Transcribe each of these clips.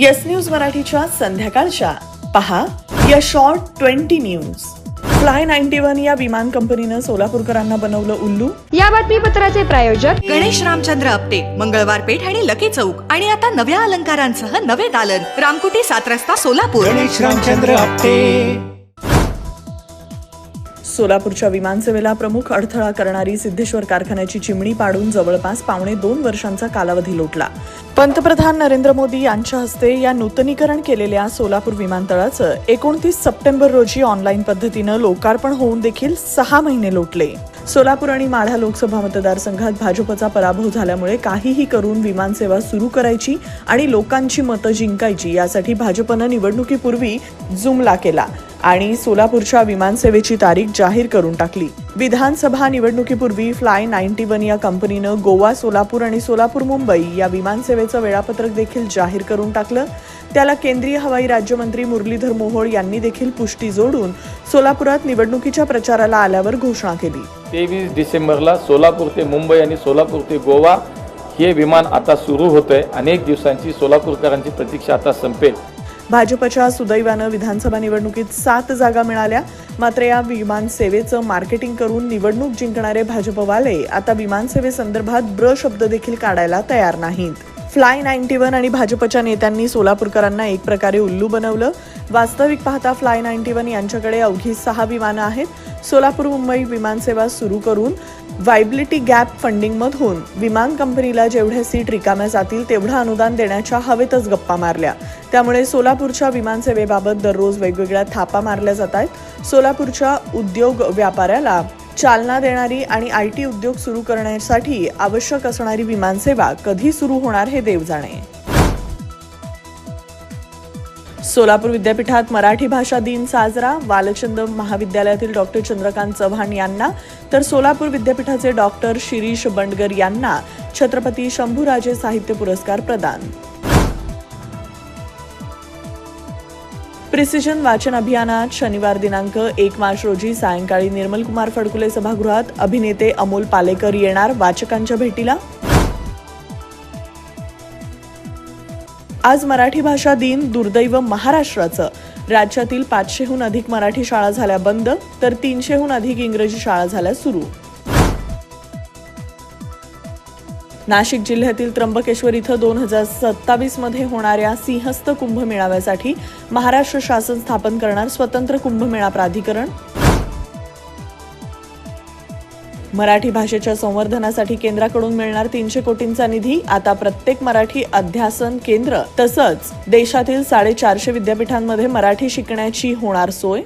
Yes news मराठीच्या संध्याकाळच्या. पहा या short twenty news Fly ninety one या विमान कंपनीनं सोलापूरकरांना बनवलं उल्लू. या बातमीपत्राचे प्रायोजक गणेश रामचंद्र आपटे मंगळवार पेठ आणि लकी चौक. आणि आता नव्या अलंकारांसह नवे दालन. रामकुटी सात रस्ता सोलापूर. गणेश रामचंद्र आपटे. सोलापूरच्या विमानसेवेला प्रमुख अडथळा करणारी सिद्धेश्वर कारखान्याची चिमणी पाडून जवळपास पावणे दोन वर्षांचा कालावधी लोटला. पंतप्रधान नरेंद्र मोदी यांच्या हस्ते या नूतनीकरण केलेल्या सोलापूर विमानतळाचं एकोणतीस सप्टेंबर रोजी ऑनलाईन पद्धतीनं लोकार्पण होऊन देखील सहा महिने लोटले. सोलापूर आणि माढा लोकसभा मतदारसंघात भाजपचा पराभव झाल्यामुळे काहीही करून विमानसेवा सुरू करायची आणि लोकांची मतं जिंकायची यासाठी भाजपनं निवडणुकीपूर्वी जुमला केला. आणि सोलापूरच्या विमानसेवेची तारीख जाहीर करून टाकली. विधानसभा निवडणुकीपूर्वी फ्लाय नाईन्टी वन या कंपनीनं गोवा सोलापूर आणि सोलापूर मुंबई या विमानसेवेचं वेळापत्रक देखील जाहीर करून टाकलं. त्याला केंद्रीय हवाई राज्यमंत्री मुरलीधर मोहोळ यांनी देखील पुष्टी जोडून सोलापुरात निवडणुकीच्या प्रचाराला आल्यावर घोषणा केली. तेवीस डिसेंबरला सोलापूर ते मुंबई आणि सोलापूर ते गोवा हे विमान आता सुरू होतंय. आहे अनेक दिवसांची सोलापूरकरांची प्रतीक्षा आता संपेल. भाजपच्या सुदैवानं विधानसभा निवडणुकीत सात जागा मिळाल्या. मात्र या विमानसेवेचं मार्केटिंग करून निवडणूक जिंकणारे भाजपवाले आता विमानसेवेसंदर्भात ब्र शब्द देखील काढायला तयार नाहीत. फ्लाय नाईन्टी वन आणि भाजपच्या नेत्यांनी सोलापूरकरांना एक प्रकारे उल्लू बनवलं. वास्तविक पाहता फ्लाय नाईन्टी वन यांच्याकडे अवघी सहा विमानं आहेत. सोलापूर मुंबई विमानसेवा सुरू करून वायबिलिटी गॅप फंडिंगमधून विमान कंपनीला जेवढ्या सीट रिकाम्या जातील तेवढं अनुदान देण्याच्या हवेतच गप्पा मारल्या. त्यामुळे सोलापूरच्या विमानसेवेबाबत दररोज वेगवेगळ्या थापा मारल्या जात आहेत. सोलापूरच्या उद्योग व्यापाऱ्याला चालना देणारी आणि आय टी उद्योग सुरू करण्यासाठी आवश्यक असणारी विमानसेवा कधी सुरू होणार हे देव जाणे. सोलापूर विद्यापीठात मराठी भाषा दिन साजरा. बालचंद महाविद्यालयातील डॉक्टर चंद्रकांत चव्हाण यांना तर सोलापूर विद्यापीठाचे डॉक्टर शिरीष बंडगर यांना छत्रपती शंभूराजे साहित्य पुरस्कार प्रदान. प्रिसिजन वाचन अभियानात शनिवार दिनांक एक मार्च रोजी सायंकाळी निर्मल कुमार फडकुले सभागृहात अभिनेते अमोल पालेकर येणार वाचकांच्या भेटीला. आज मराठी भाषा दिन दुर्दैव महाराष्ट्राचं. राज्यातील पाचशेहून अधिक मराठी शाळा झाल्या बंद तर तीनशेहून अधिक इंग्रजी शाळा झाल्या सुरू. नाशिक जिल्ह्यातील त्र्यंबकेश्वर इथं दोन हजार सत्तावीसमध्ये होणाऱ्या सिंहस्थ कुंभमेळाव्यासाठी महाराष्ट्र शासन स्थापन करणार स्वतंत्र कुंभमेळा प्राधिकरण. मराठी भाषेच्या संवर्धनासाठी केंद्राकडून मिळणार तीनशे कोटींचा निधी. आता प्रत्येक मराठी अध्यासन केंद्र तसंच देशातील साडेचारशे विद्यापीठांमध्ये मराठी शिकण्याची होणार सोय.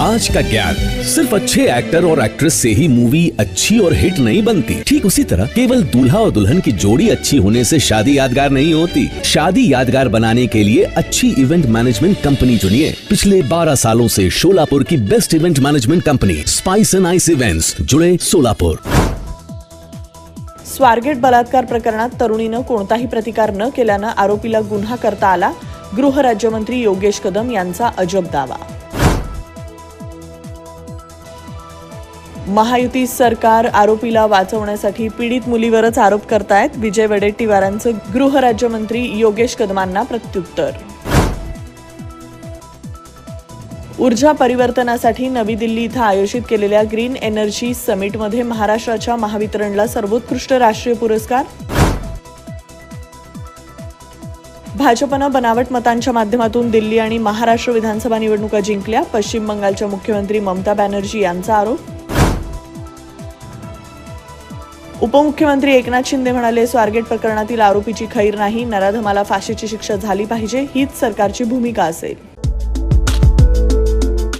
आज का ज्ञान सिर्फ़ अच्छे एक्टर और एक्ट्रेस से ही मूवी अच्छी और हिट नहीं बनती। ठीक उसी तरह केवल दूल्हा और दुल्हन की जोड़ी अच्छी होने से शादी यादगार नहीं होती। शादी यादगार बनाने के लिए अच्छी इवेंट मैनेजमेंट कंपनी चुनिए। पिछले 12 सालों से शोलापुर की best event management company Spice and Ice Events जुड़े सोलापुर स्वारगेट बलात्कार प्रकरणात तरुणीनं कोणताही प्रतिकार न केल्यानं आरोपीला गुन्हा करता आला. गृह राज्यमंत्री योगेश कदम यांचा अजब दावा. महायुती सरकार आरोपीला वाचवण्यासाठी पीडित मुलीवरच आरोप करतायत. विजय वडेट्टीवारांचं गृहराज्यमंत्री योगेश कदमांना प्रत्युत्तर. ऊर्जा परिवर्तनासाठी नवी दिल्ली इथं आयोजित केलेल्या ग्रीन एनर्जी समिटमध्ये महाराष्ट्राच्या महावितरणला सर्वोत्कृष्ट राष्ट्रीय पुरस्कार. भाजपनं बनावट मतांच्या माध्यमातून दिल्ली आणि महाराष्ट्र विधानसभा निवडणुका जिंकल्या. पश्चिम बंगालच्या मुख्यमंत्री ममता बॅनर्जी यांचा आरोप. उपमुख्यमंत्री एकनाथ शिंदे म्हणाले स्वारगेट प्रकरणातील आरोपीची खैर नाही नराधमाला फाशीची शिक्षा झाली पाहिजे हीच सरकारची भूमिका असेल.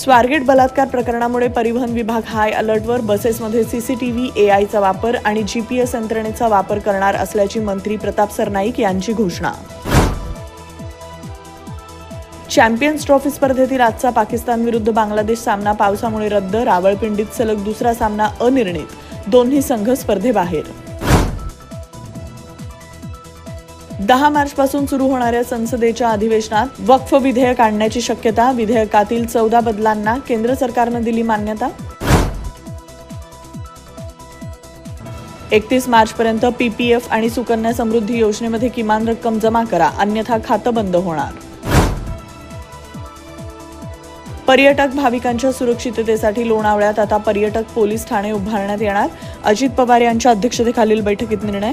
स्वारगेट बलात्कार प्रकरणामुळे परिवहन विभाग हाय अलर्टवर बसेसमध्ये सीसीटीव्ही एआयचा वापर आणि जीपीएस यंत्रणेचा वापर करणार असल्याची मंत्री प्रताप सरनाईक यांची घोषणा. चॅम्पियन्स ट्रॉफी स्पर्धेतील आजचा पाकिस्तान विरुद्ध बांगलादेश सामना पावसामुळे रद्द रावळपिंडीत सलग दुसरा सामना अनिर्णित. दोन्ही संघ स्पर्धेबाहेर. दहा मार्च पासून सुरू होणाऱ्या संसदेच्या अधिवेशनात वक्फ विधेयक आणण्याची शक्यता विधेयकातील चौदा बदलांना केंद्र सरकारनं दिली मान्यता? एकतीस मार्च पर्यंत पीपीएफ आणि सुकन्या समृद्धी योजनेमध्ये किमान रक्कम जमा करा अन्यथा खातं बंद होणार. पर्यटक भाविकांच्या सुरक्षिततेसाठी लोणावळ्यात आता पर्यटक पोलीस ठाणे उभारण्यात येणार अजित पवार यांच्या अध्यक्षतेखालील बैठकीत निर्णय?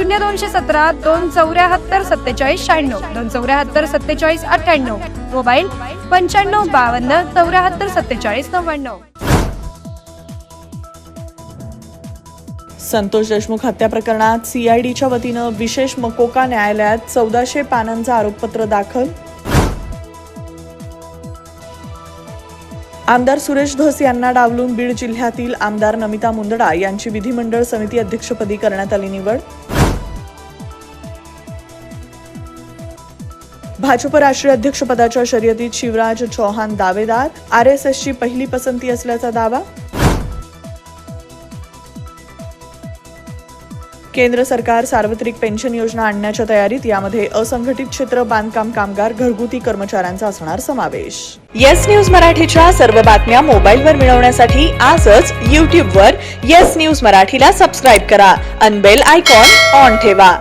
शून्य दोनशे सतरा दोन चौऱ्याहत्तर सत्तेचाळीस शहाण्णव दोन चौऱ्याहत्तर सत्तेचाळीस अठ्ठ्याण्णव मोबाईल पंच्याण्णव बावन्न चौऱ्याहत्तर सत्तेचाळीस नव्याण्णव. संतोष देशमुख हत्या प्रकरणात सीआयडीच्या वतीनं विशेष मकोका न्यायालयात चौदाशे पानांचं आरोपपत्र दाखल. आमदार सुरेश धस यांना डावलून बीड जिल्ह्यातील आमदार नमिता मुंदडा यांची विधिमंडळ समिती अध्यक्षपदी करण्यात आली निवड. भाजप राष्ट्रीय अध्यक्षपदाच्या शर्यतीत शिवराज चौहान दावेदार आर एस एसची पहिली पसंती असल्याचा दावा. केंद्र सरकार सार्वत्रिक पेन्शन योजना आणण्याच्या तयारीत यामध्ये असंघटित क्षेत्र बांधकाम कामगार घरगुती कर्मचाऱ्यांचा असणार समावेश. येस न्यूज मराठीच्या सर्व बातम्या मोबाईलवर मिळवण्यासाठी आजच यूट्यूबवर येस न्यूज मराठीला सबस्क्राईब करा. अनबेल आयकॉन ऑन ठेवा.